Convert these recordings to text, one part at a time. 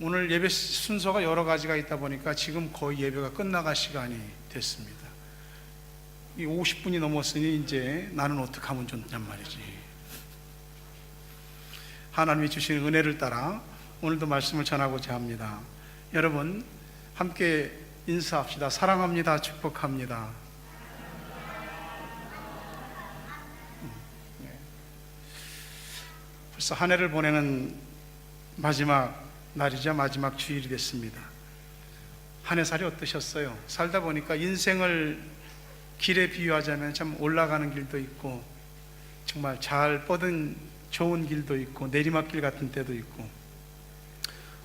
오늘 예배 순서가 여러 가지가 있다 보니까 지금 거의 예배가 끝나갈 시간이 됐습니다. 이 50분이 넘었으니 이제 나는 어떻게 하면 좋냔 말이지. 하나님이 주시는 은혜를 따라 오늘도 말씀을 전하고자 합니다. 여러분 함께 인사합시다. 사랑합니다. 축복합니다. 네. 벌써 한 해를 보내는 마지막 날이자 마지막 주일이 됐습니다. 한 해 살이 어떠셨어요? 살다 보니까 인생을 길에 비유하자면 참 올라가는 길도 있고 정말 잘 뻗은 좋은 길도 있고 내리막길 같은 때도 있고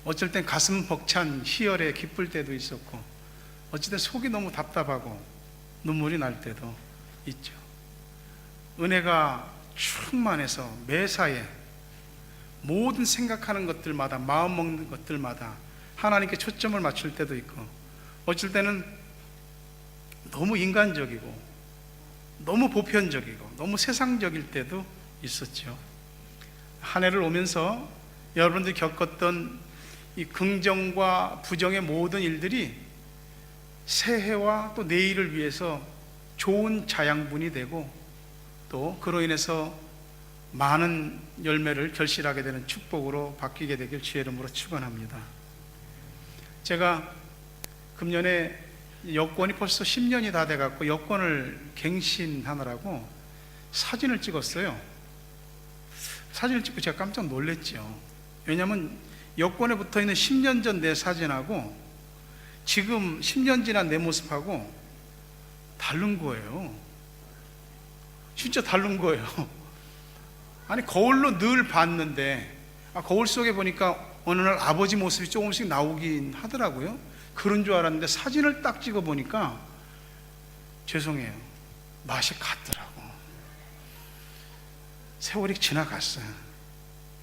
어쩔 땐 가슴 벅찬 희열에 기쁠 때도 있었고 땐 속이 너무 답답하고 눈물이 날 때도 있죠. 은혜가 충만해서 매사에 모든 생각하는 것들마다 마음 먹는 것들마다 하나님께 초점을 맞출 때도 있고 어쩔 때는 너무 인간적이고 너무 보편적이고 너무 세상적일 때도 있었죠. 한 해를 오면서 여러분들이 겪었던 이 긍정과 부정의 모든 일들이 새해와 또 내일을 위해서 좋은 자양분이 되고 또 그로 인해서 많은 열매를 결실하게 되는 축복으로 바뀌게 되길 주의 이름으로 축원합니다. 제가 금년에 여권이 벌써 10년이 다 돼갖고 여권을 갱신하느라고 사진을 찍었어요. 사진을 찍고 제가 깜짝 놀랐죠. 왜냐하면 여권에 붙어 있는 10년 전 내 사진하고 지금 10년 지난 내 모습하고 다른 거예요. 진짜 다른 거예요. 아니 거울로 늘 봤는데 아, 거울 속에 보니까 어느 날 아버지 모습이 조금씩 나오긴 하더라고요. 그런 줄 알았는데 사진을 딱 찍어 보니까 죄송해요. 맛이 같더라고. 세월이 지나갔어요.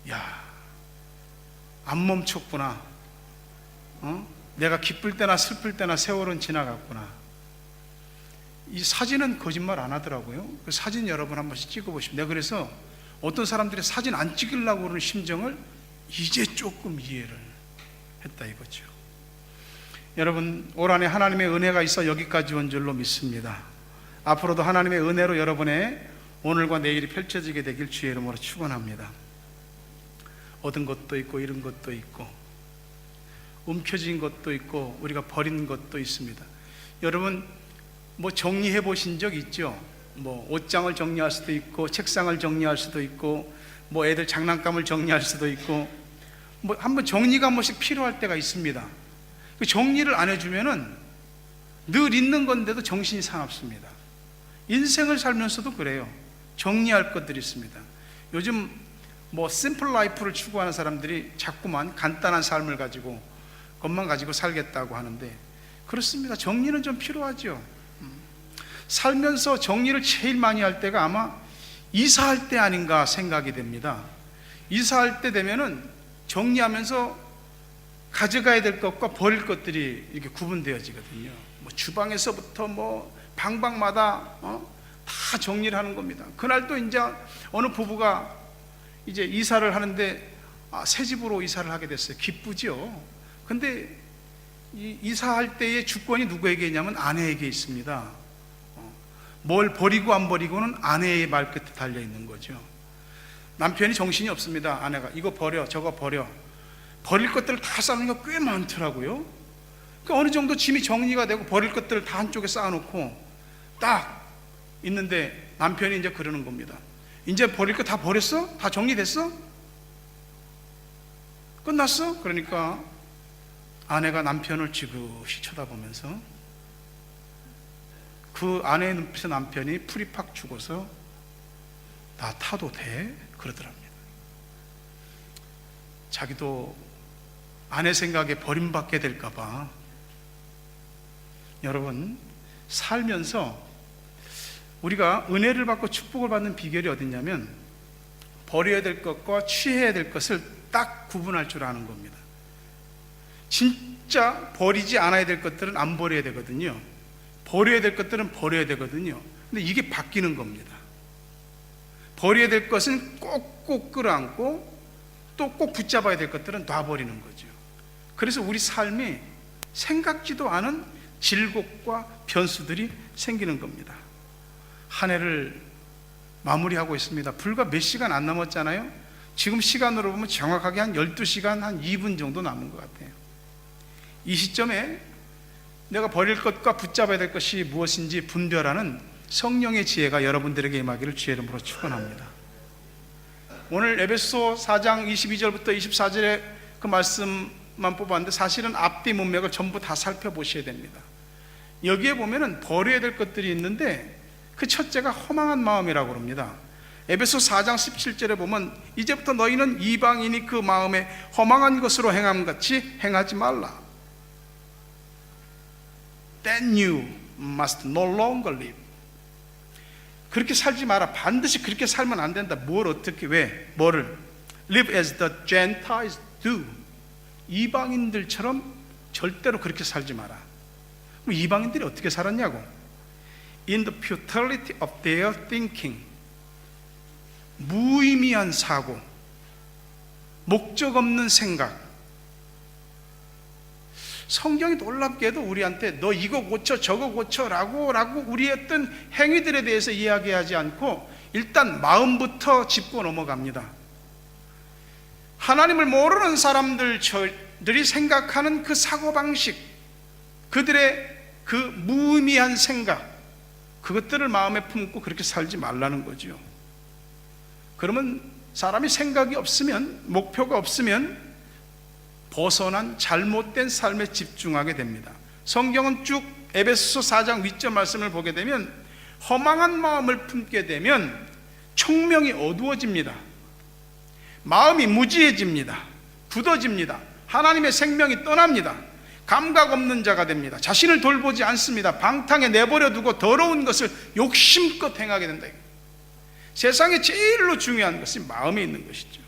야, 안 멈췄구나. 어? 내가 기쁠 때나 슬플 때나 세월은 지나갔구나. 이 사진은 거짓말 안 하더라고요. 그 사진 여러분 한 번씩 찍어 보시면 내가 그래서 어떤 사람들이 사진 안 찍으려고 그러는 심정을 이제 조금 이해를 했다 이거죠. 여러분 올 한해 하나님의 은혜가 있어 여기까지 온 줄로 믿습니다. 앞으로도 하나님의 은혜로 여러분의 오늘과 내일이 펼쳐지게 되길 주의 이름으로 축원합니다. 얻은 것도 있고 잃은 것도 있고 움켜진 것도 있고 우리가 버린 것도 있습니다. 여러분 뭐 정리해 보신 적 있죠? 뭐 옷장을 정리할 수도 있고 책상을 정리할 수도 있고 뭐 애들 장난감을 정리할 수도 있고 뭐 한번 정리가 한 번씩 필요할 때가 있습니다. 그 정리를 안 해주면은 늘 있는 건데도 정신이 사납습니다. 인생을 살면서도 그래요. 정리할 것들이 있습니다. 요즘 뭐 심플 라이프를 추구하는 사람들이 자꾸만 간단한 삶을 가지고 것만 가지고 살겠다고 하는데 그렇습니다. 정리는 좀 필요하죠. 음. 살면서 정리를 제일 많이 할 때가 아마 이사할 때 아닌가 생각이 됩니다. 이사할 때 되면은 정리하면서 가져가야 될 것과 버릴 것들이 이렇게 구분되어지거든요. 뭐 주방에서부터 뭐 방방마다 어? 다 정리를 하는 겁니다. 그날 또 이제 어느 부부가 이제 이사를 하는데 아, 새 집으로 이사를 하게 됐어요. 기쁘죠. 근데 이 이사할 때의 주권이 누구에게 있냐면 아내에게 있습니다. 어, 뭘 버리고 안 버리고는 아내의 말끝에 달려 있는 거죠. 남편이 정신이 없습니다. 아내가 이거 버려, 저거 버려. 버릴 것들을 다 쌓는 게 꽤 많더라고요. 그 어느 정도 짐이 정리가 되고 버릴 것들을 다 한쪽에 쌓아놓고 딱 있는데 남편이 이제 그러는 겁니다. 이제 버릴 거 다 버렸어? 다 정리됐어? 끝났어? 그러니까 아내가 남편을 지그시 쳐다보면서 그 아내의 눈빛에 남편이 풀이 팍 죽어서 나 타도 돼? 그러더랍니다. 자기도 아내 생각에 버림받게 될까봐 여러분 살면서 우리가 은혜를 받고 축복을 받는 비결이 어딨냐면 버려야 될 것과 취해야 될 것을 딱 구분할 줄 아는 겁니다. 진짜 버리지 않아야 될 것들은 안 버려야 되거든요. 버려야 될 것들은 버려야 되거든요. 근데 이게 바뀌는 겁니다. 버려야 될 것은 꼭꼭 끌어안고 또 꼭 붙잡아야 될 것들은 놔버리는 거죠. 그래서 우리 삶이 생각지도 않은 질곡과 변수들이 생기는 겁니다. 한 해를 마무리하고 있습니다. 불과 몇 시간 안 남았잖아요. 지금 시간으로 보면 정확하게 한 12시간 한 2분 정도 남은 것 같아요. 이 시점에 내가 버릴 것과 붙잡아야 될 것이 무엇인지 분별하는 성령의 지혜가 여러분들에게 임하기를 주의 이름으로 축원합니다. 오늘 에베소 4장 22절부터 24절의 그 말씀만 뽑았는데 사실은 앞뒤 문맥을 전부 다 살펴보셔야 됩니다. 여기에 보면은 버려야 될 것들이 있는데 그 첫째가 허망한 마음이라고 합니다. 에베소 4장 17절에 보면 이제부터 너희는 이방인이 그 마음에 허망한 것으로 행함 같이 행하지 말라. Then you must no longer live. 그렇게 살지 마라. 반드시 그렇게 살면 안 된다. 뭘 어떻게 왜? 뭐를? Live as the Gentiles do. 이방인들처럼 절대로 그렇게 살지 마라. 이방인들이 어떻게 살았냐고? In the futility of their thinking. 무의미한 사고, 목적 없는 생각. 성경이 놀랍게도 우리한테 너 이거 고쳐 저거 고쳐라고 라고 우리의 어떤 행위들에 대해서 이야기하지 않고 일단 마음부터 짚고 넘어갑니다. 하나님을 모르는 사람들이 생각하는 그 사고방식, 그들의 그 무의미한 생각, 그것들을 마음에 품고 그렇게 살지 말라는 거죠. 그러면 사람이 생각이 없으면, 목표가 없으면 벗어난 잘못된 삶에 집중하게 됩니다. 성경은 쭉 에베소 4장 윗절 말씀을 보게 되면 허망한 마음을 품게 되면 총명이 어두워집니다. 마음이 무지해집니다. 굳어집니다. 하나님의 생명이 떠납니다. 감각 없는 자가 됩니다. 자신을 돌보지 않습니다. 방탕에 내버려 두고 더러운 것을 욕심껏 행하게 된다. 세상에 제일로 중요한 것이 마음에 있는 것이죠.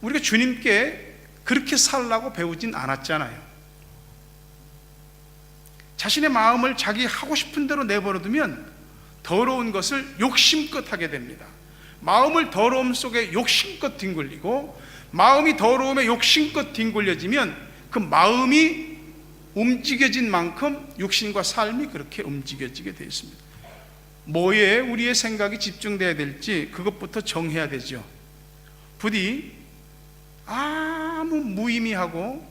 우리가 주님께 그렇게 살라고 배우진 않았잖아요. 자신의 마음을 자기 하고 싶은 대로 내버려두면 더러운 것을 욕심껏 하게 됩니다. 마음을 더러움 속에 욕심껏 뒹굴리고 마음이 더러움에 욕심껏 뒹굴려지면 그 마음이 움직여진 만큼 육신과 삶이 그렇게 움직여지게 되어 있습니다. 뭐에 우리의 생각이 집중돼야 될지 그것부터 정해야 되죠. 부디 아 무 무의미하고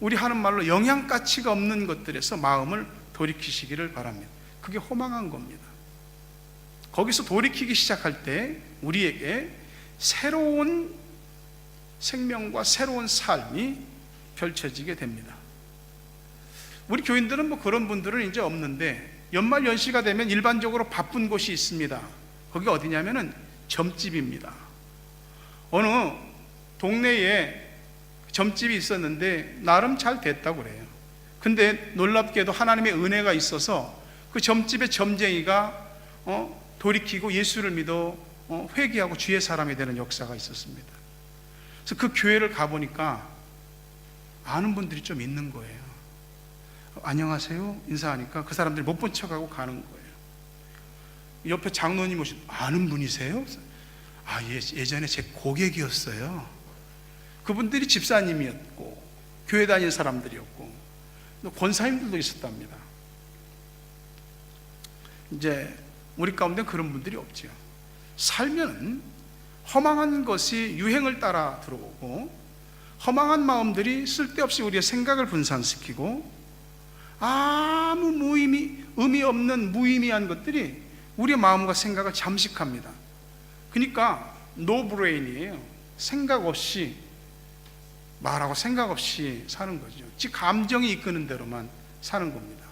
우리 하는 말로 영양 가치가 없는 것들에서 마음을 돌이키시기를 바랍니다. 그게 허망한 겁니다. 거기서 돌이키기 시작할 때 우리에게 새로운 생명과 새로운 삶이 펼쳐지게 됩니다. 우리 교인들은 뭐 그런 분들은 이제 없는데 연말 연시가 되면 일반적으로 바쁜 곳이 있습니다. 거기 어디냐면은 점집입니다. 어느 동네에 점집이 있었는데 나름 잘 됐다고 그래요. 근데 놀랍게도 하나님의 은혜가 있어서 그 점집의 점쟁이가 어, 돌이키고 예수를 믿어 어, 회개하고 주의 사람이 되는 역사가 있었습니다. 그래서 그 교회를 가보니까 아는 분들이 좀 있는 거예요. 안녕하세요 인사하니까 그 사람들이 못 본 척하고 가는 거예요. 옆에 장로님 오신 아는 분이세요? 아 예, 예전에 제 고객이었어요. 그분들이 집사님이었고 교회 다니는 사람들이었고 권사님들도 있었답니다. 이제 우리 가운데 그런 분들이 없죠. 살면 허망한 것이 유행을 따라 들어오고 허망한 마음들이 쓸데없이 우리의 생각을 분산시키고 아무 무의미 의미 없는 무의미한 것들이 우리의 마음과 생각을 잠식합니다. 그러니까 노브레인이에요. 생각 없이 말하고 생각 없이 사는 거죠. 즉 감정이 이끄는 대로만 사는 겁니다.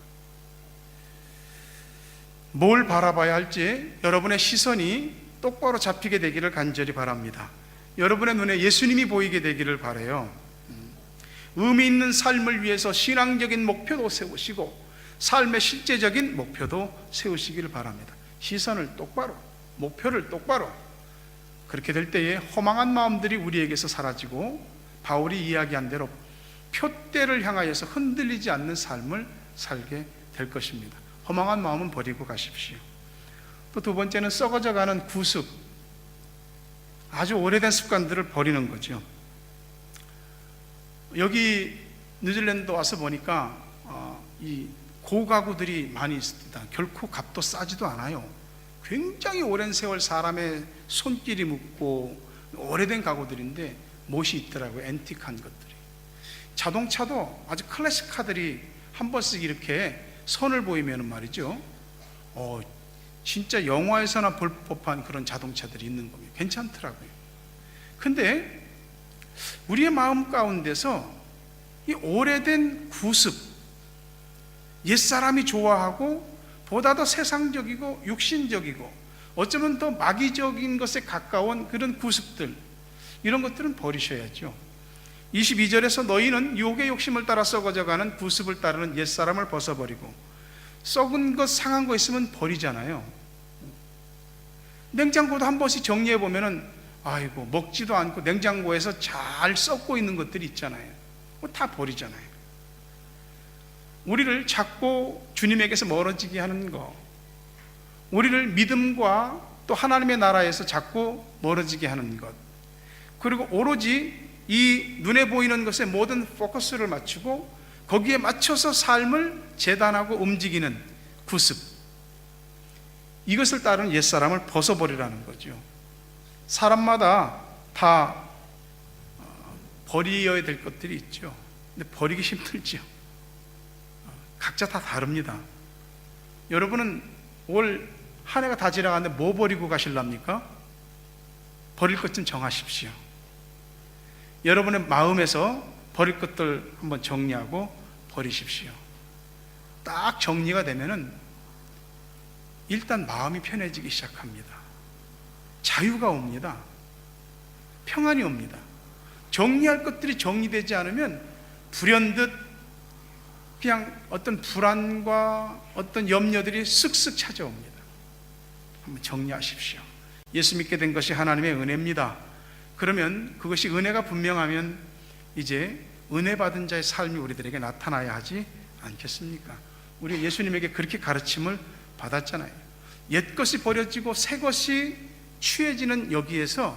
뭘 바라봐야 할지 여러분의 시선이 똑바로 잡히게 되기를 간절히 바랍니다. 여러분의 눈에 예수님이 보이게 되기를 바래요. 의미 있는 삶을 위해서 신앙적인 목표도 세우시고 삶의 실제적인 목표도 세우시기를 바랍니다. 시선을 똑바로, 목표를 똑바로. 그렇게 될 때에 허망한 마음들이 우리에게서 사라지고 바울이 이야기한 대로 표대를 향하여서 흔들리지 않는 삶을 살게 될 것입니다. 허망한 마음은 버리고 가십시오. 또 두 번째는 썩어져 가는 구습. 아주 오래된 습관들을 버리는 거죠. 여기 뉴질랜드 와서 보니까 어, 이 고가구들이 많이 있습니다. 결코 값도 싸지도 않아요. 굉장히 오랜 세월 사람의 손길이 묻고 오래된 가구들인데 못이 있더라고요. 앤틱한 것들이. 자동차도 아주 클래식카들이 한 번씩 이렇게 선을 보이면 말이죠. 어, 진짜 영화에서나 볼 법한 그런 자동차들이 있는 겁니다. 괜찮더라고요. 근데 우리의 마음 가운데서 이 오래된 구습, 옛사람이 좋아하고 보다 더 세상적이고 육신적이고 어쩌면 더 마귀적인 것에 가까운 그런 구습들 이런 것들은 버리셔야죠. 22절에서 너희는 유혹의 욕심을 따라 썩어져가는 구습을 따르는 옛사람을 벗어버리고 썩은 것 상한 거 있으면 버리잖아요. 냉장고도 한 번씩 정리해 보면은 아이고 먹지도 않고 냉장고에서 잘 썩고 있는 것들이 있잖아요. 다 버리잖아요. 우리를 자꾸 주님에게서 멀어지게 하는 거, 우리를 믿음과 또 하나님의 나라에서 자꾸 멀어지게 하는 것, 그리고 오로지 이 눈에 보이는 것에 모든 포커스를 맞추고 거기에 맞춰서 삶을 재단하고 움직이는 구습. 이것을 따르는 옛사람을 벗어버리라는 거죠. 사람마다 다 어, 버려야 될 것들이 있죠. 근데 버리기 힘들죠. 각자 다 다릅니다. 여러분은 올 한 해가 다 지나갔는데 뭐 버리고 가실랍니까? 버릴 것 좀 정하십시오. 여러분의 마음에서 버릴 것들 한번 정리하고 버리십시오. 딱 정리가 되면은 일단 마음이 편해지기 시작합니다. 자유가 옵니다. 평안이 옵니다. 정리할 것들이 정리되지 않으면 불현듯 그냥 어떤 불안과 어떤 염려들이 쓱쓱 찾아옵니다. 한번 정리하십시오. 예수 믿게 된 것이 하나님의 은혜입니다. 그러면 그것이 은혜가 분명하면 이제 은혜 받은 자의 삶이 우리들에게 나타나야 하지 않겠습니까? 우리 예수님에게 그렇게 가르침을 받았잖아요. 옛 것이 버려지고 새 것이 취해지는 여기에서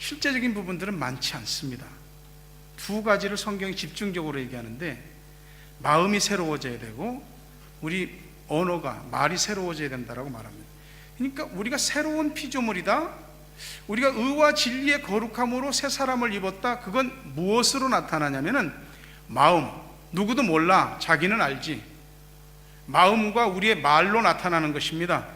실제적인 부분들은 많지 않습니다. 두 가지를 성경이 집중적으로 얘기하는데 마음이 새로워져야 되고 우리 언어가 말이 새로워져야 된다라고 말합니다. 그러니까 우리가 새로운 피조물이다. 우리가 의와 진리의 거룩함으로 새 사람을 입었다. 그건 무엇으로 나타나냐면은 마음. 누구도 몰라. 자기는 알지. 마음과 우리의 말로 나타나는 것입니다.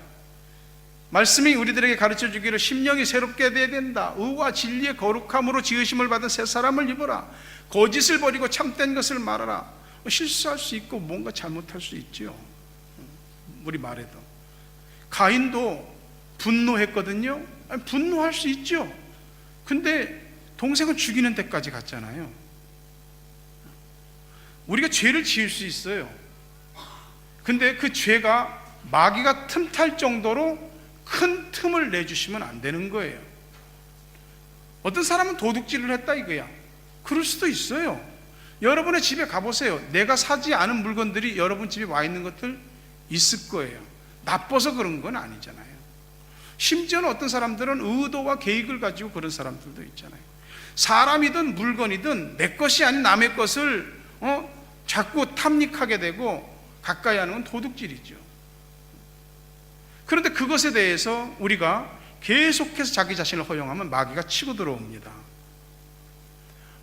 말씀이 우리들에게 가르쳐 주기를 심령이 새롭게 돼야 된다. 의와 진리의 거룩함으로 지으심을 받은 새 사람을 입어라. 거짓을 버리고 참된 것을 말하라. 실수할 수 있고 뭔가 잘못할 수 있죠. 우리 말에도. 가인도 분노했거든요. 분노할 수 있죠. 근데 동생을 죽이는 데까지 갔잖아요. 우리가 죄를 지을 수 있어요. 근데 그 죄가 마귀가 틈탈 정도로 큰 틈을 내주시면 안 되는 거예요. 어떤 사람은 도둑질을 했다 이거야. 그럴 수도 있어요. 여러분의 집에 가보세요. 내가 사지 않은 물건들이 여러분 집에 와 있는 것들 있을 거예요. 나빠서 그런 건 아니잖아요. 심지어는 어떤 사람들은 의도와 계획을 가지고 그런 사람들도 있잖아요. 사람이든 물건이든 내 것이 아닌 남의 것을 어? 자꾸 탐닉하게 되고 가까이 하는 건 도둑질이죠. 그런데 그것에 대해서 우리가 계속해서 자기 자신을 허용하면 마귀가 치고 들어옵니다.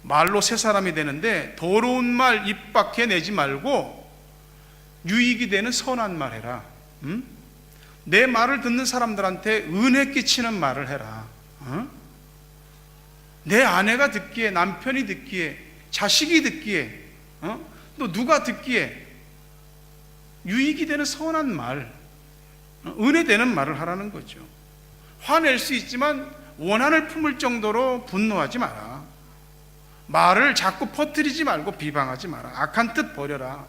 말로 새 사람이 되는데 더러운 말 입 밖에 내지 말고 유익이 되는 선한 말 해라. 응? 내 말을 듣는 사람들한테 은혜 끼치는 말을 해라. 어? 내 아내가 듣기에, 남편이 듣기에, 자식이 듣기에, 어? 또 누가 듣기에 유익이 되는 선한 말, 어? 은혜 되는 말을 하라는 거죠. 화낼 수 있지만 원한을 품을 정도로 분노하지 마라. 말을 자꾸 퍼뜨리지 말고 비방하지 마라. 악한 뜻 버려라.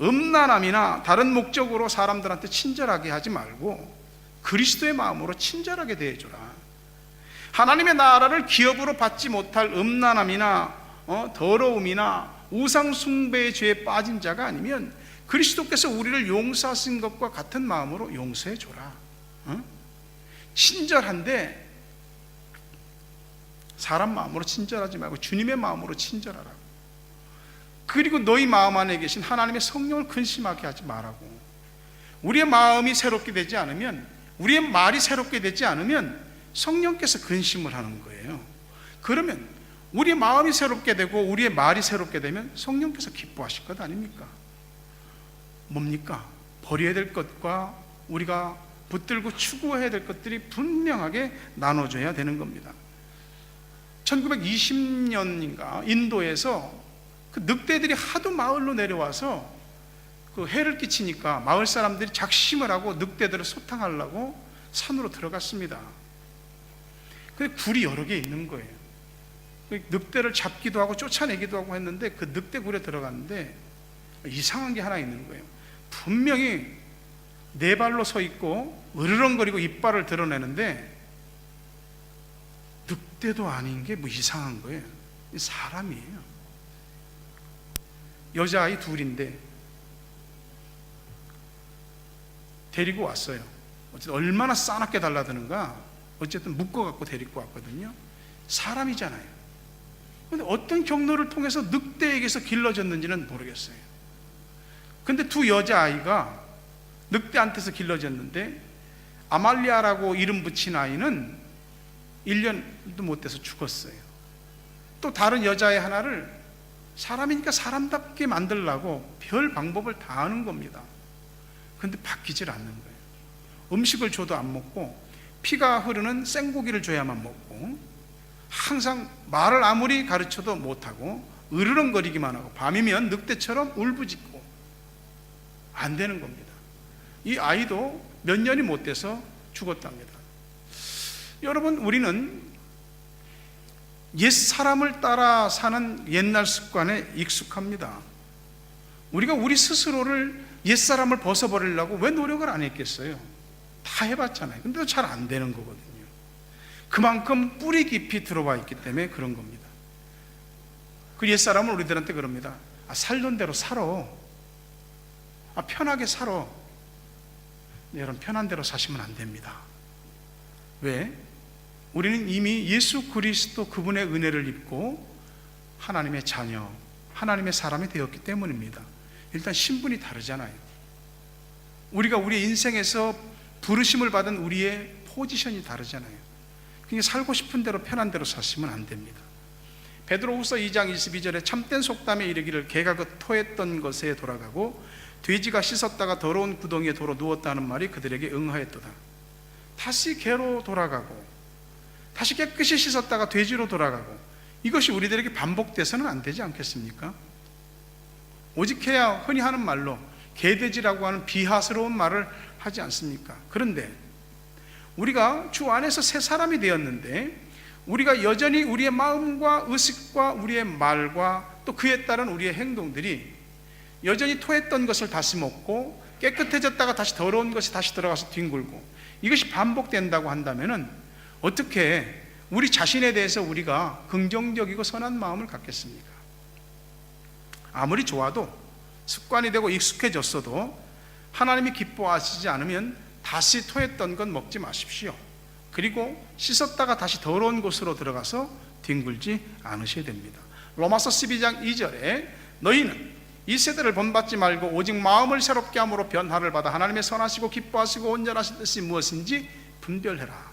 음란함이나 다른 목적으로 사람들한테 친절하게 하지 말고 그리스도의 마음으로 친절하게 대해줘라. 하나님의 나라를 기업으로 받지 못할 음란함이나 어, 더러움이나 우상 숭배의 죄에 빠진 자가 아니면 그리스도께서 우리를 용서하신 것과 같은 마음으로 용서해 줘라. 어? 친절한데 사람 마음으로 친절하지 말고 주님의 마음으로 친절하라고. 그리고 너희 마음 안에 계신 하나님의 성령을 근심하게 하지 말라고. 우리의 마음이 새롭게 되지 않으면, 우리의 말이 새롭게 되지 않으면 성령께서 근심을 하는 거예요. 그러면 우리의 마음이 새롭게 되고 우리의 말이 새롭게 되면 성령께서 기뻐하실 것 아닙니까? 뭡니까? 버려야 될 것과 우리가 붙들고 추구해야 될 것들이 분명하게 나눠져야 되는 겁니다. 1920년인가 인도에서 그 늑대들이 하도 마을로 내려와서 그 해를 끼치니까 마을 사람들이 작심을 하고 늑대들을 소탕하려고 산으로 들어갔습니다. 근데 굴이 여러 개 있는 거예요. 그 늑대를 잡기도 하고 쫓아내기도 하고 했는데 그 늑대 굴에 들어갔는데 이상한 게 하나 있는 거예요. 분명히 네 발로 서 있고 으르렁거리고 이빨을 드러내는데 늑대도 아닌 게 뭐 이상한 거예요. 사람이에요. 여자아이 둘인데 데리고 왔어요. 어쨌든 얼마나 싸납게 달라드는가. 어쨌든 묶어갖고 데리고 왔거든요. 사람이잖아요. 근데 어떤 경로를 통해서 늑대에게서 길러졌는지는 모르겠어요. 근데 두 여자아이가 늑대한테서 길러졌는데 아말리아라고 이름 붙인 아이는 1년도 못 돼서 죽었어요. 또 다른 여자애 하나를 사람이니까 사람답게 만들려고 별 방법을 다 하는 겁니다. 근데 바뀌질 않는 거예요. 음식을 줘도 안 먹고 피가 흐르는 생고기를 줘야만 먹고 항상 말을 아무리 가르쳐도 못하고 으르렁거리기만 하고 밤이면 늑대처럼 울부짖고 안 되는 겁니다. 이 아이도 몇 년이 못 돼서 죽었답니다. 여러분, 우리는 옛 사람을 따라 사는 옛날 습관에 익숙합니다. 우리가 우리 스스로를 옛 사람을 벗어버리려고 왜 노력을 안 했겠어요? 다 해봤잖아요. 근데도 잘 안 되는 거거든요. 그만큼 뿌리 깊이 들어와 있기 때문에 그런 겁니다. 그 옛 사람은 우리들한테 그럽니다. 아, 살던 대로 살아. 아, 편하게 살아. 네, 여러분 편한 대로 사시면 안 됩니다. 왜? 우리는 이미 예수 그리스도 그분의 은혜를 입고 하나님의 자녀, 하나님의 사람이 되었기 때문입니다. 일단 신분이 다르잖아요. 우리가 우리 인생에서 부르심을 받은 우리의 포지션이 다르잖아요. 그러니까 살고 싶은 대로 편한 대로 사시면 안 됩니다. 베드로후서 2장 22절에 참된 속담에 이르기를 개가 그 토했던 것에 돌아가고 돼지가 씻었다가 더러운 구덩이에 도로 누웠다는 말이 그들에게 응하였도다. 다시 개로 돌아가고 다시 깨끗이 씻었다가 돼지로 돌아가고 이것이 우리들에게 반복돼서는 안 되지 않겠습니까? 오직 해야 흔히 하는 말로 개돼지라고 하는 비하스러운 말을 하지 않습니까? 그런데 우리가 주 안에서 새 사람이 되었는데 우리가 여전히 우리의 마음과 의식과 우리의 말과 또 그에 따른 우리의 행동들이 여전히 토했던 것을 다시 먹고 깨끗해졌다가 다시 더러운 것이 다시 들어가서 뒹굴고 이것이 반복된다고 한다면은 어떻게 우리 자신에 대해서 우리가 긍정적이고 선한 마음을 갖겠습니까? 아무리 좋아도 습관이 되고 익숙해졌어도 하나님이 기뻐하시지 않으면 다시 토했던 건 먹지 마십시오. 그리고 씻었다가 다시 더러운 곳으로 들어가서 뒹굴지 않으셔야 됩니다. 로마서 12장 2절에 너희는 이 세대를 본받지 말고 오직 마음을 새롭게 함으로 변화를 받아 하나님의 선하시고 기뻐하시고 온전하신 뜻이 무엇인지 분별해라.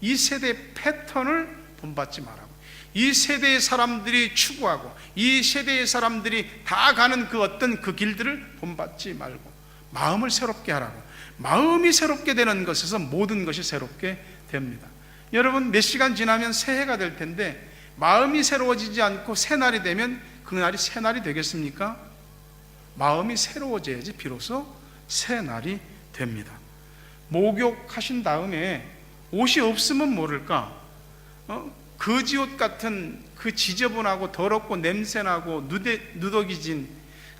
이 세대의 패턴을 본받지 말라고. 이 세대의 사람들이 추구하고 이 세대의 사람들이 다 가는 그 어떤 그 길들을 본받지 말고 마음을 새롭게 하라고. 마음이 새롭게 되는 것에서 모든 것이 새롭게 됩니다. 여러분 몇 시간 지나면 새해가 될 텐데 마음이 새로워지지 않고 새날이 되면 그날이 새날이 되겠습니까? 마음이 새로워져야지 비로소 새날이 됩니다. 목욕하신 다음에 옷이 없으면 모를까? 어? 거지 옷 같은 그 지저분하고 더럽고 냄새나고 누대, 누더기진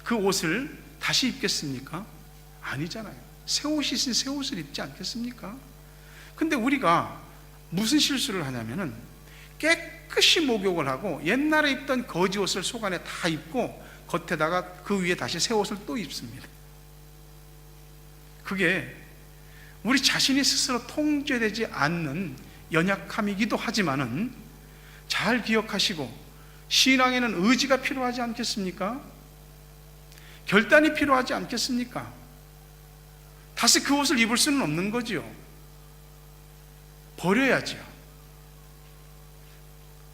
그 옷을 다시 입겠습니까? 아니잖아요. 새 옷이 있으니 새 옷을 입지 않겠습니까? 근데 우리가 무슨 실수를 하냐면은 깨끗이 목욕을 하고 옛날에 입던 거지 옷을 속 안에 다 입고 겉에다가 그 위에 다시 새 옷을 또 입습니다. 그게 우리 자신이 스스로 통제되지 않는 연약함이기도 하지만은 잘 기억하시고 신앙에는 의지가 필요하지 않겠습니까? 결단이 필요하지 않겠습니까? 다시 그 옷을 입을 수는 없는 거지요. 버려야죠.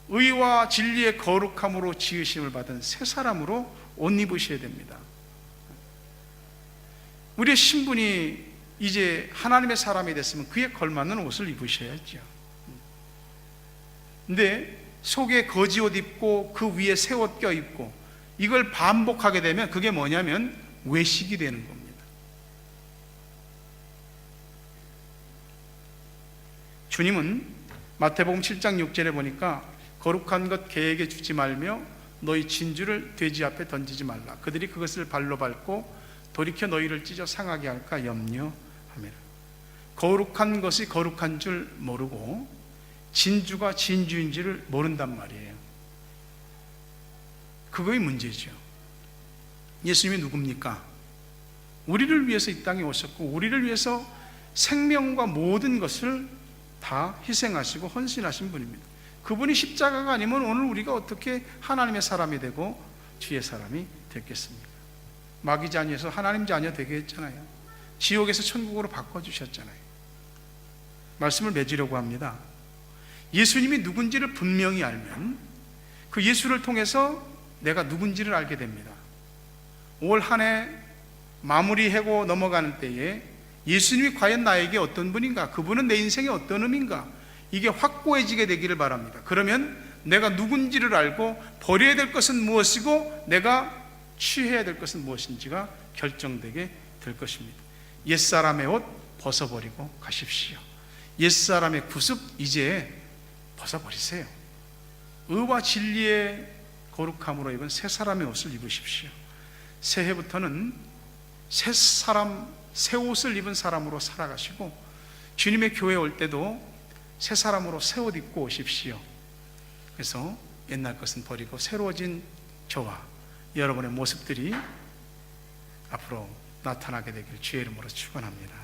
의와 진리의 거룩함으로 지으심을 받은 새 사람으로 옷 입으셔야 됩니다. 우리의 신분이 이제 하나님의 사람이 됐으면 그에 걸맞는 옷을 입으셔야죠. 근데 속에 거지 옷 입고 그 위에 새 옷 껴 입고 이걸 반복하게 되면 그게 뭐냐면 외식이 되는 겁니다. 주님은 마태복음 7장 6절에 보니까 거룩한 것 계에게 주지 말며 너희 진주를 돼지 앞에 던지지 말라. 그들이 그것을 발로 밟고 돌이켜 너희를 찢어 상하게 할까 염려 하며 거룩한 것이 거룩한 줄 모르고 진주가 진주인지를 모른단 말이에요. 그거의 문제죠. 예수님이 누굽니까? 우리를 위해서 이 땅에 오셨고 우리를 위해서 생명과 모든 것을 다 희생하시고 헌신하신 분입니다. 그분이 십자가가 아니면 오늘 우리가 어떻게 하나님의 사람이 되고 주의 사람이 됐겠습니까? 마귀 자녀에서 하나님 자녀 되게 했잖아요. 지옥에서 천국으로 바꿔주셨잖아요. 말씀을 맺으려고 합니다. 예수님이 누군지를 분명히 알면 그 예수를 통해서 내가 누군지를 알게 됩니다. 올 한 해 마무리하고 넘어가는 때에 예수님이 과연 나에게 어떤 분인가? 그분은 내 인생의 어떤 의미인가? 이게 확고해지게 되기를 바랍니다. 그러면 내가 누군지를 알고 버려야 될 것은 무엇이고 내가 취해야 될 것은 무엇인지가 결정되게 될 것입니다. 옛사람의 옷 벗어버리고 가십시오. 옛사람의 구습 이제 벗어버리세요. 의와 진리의 거룩함으로 입은 새 사람의 옷을 입으십시오. 새해부터는 새 사람, 새 옷을 입은 사람으로 살아가시고 주님의 교회 올 때도 새 사람으로 새 옷 입고 오십시오. 그래서 옛날 것은 버리고 새로워진 저와 여러분의 모습들이 앞으로 나타나게 되길 주의 이름으로 축원합니다.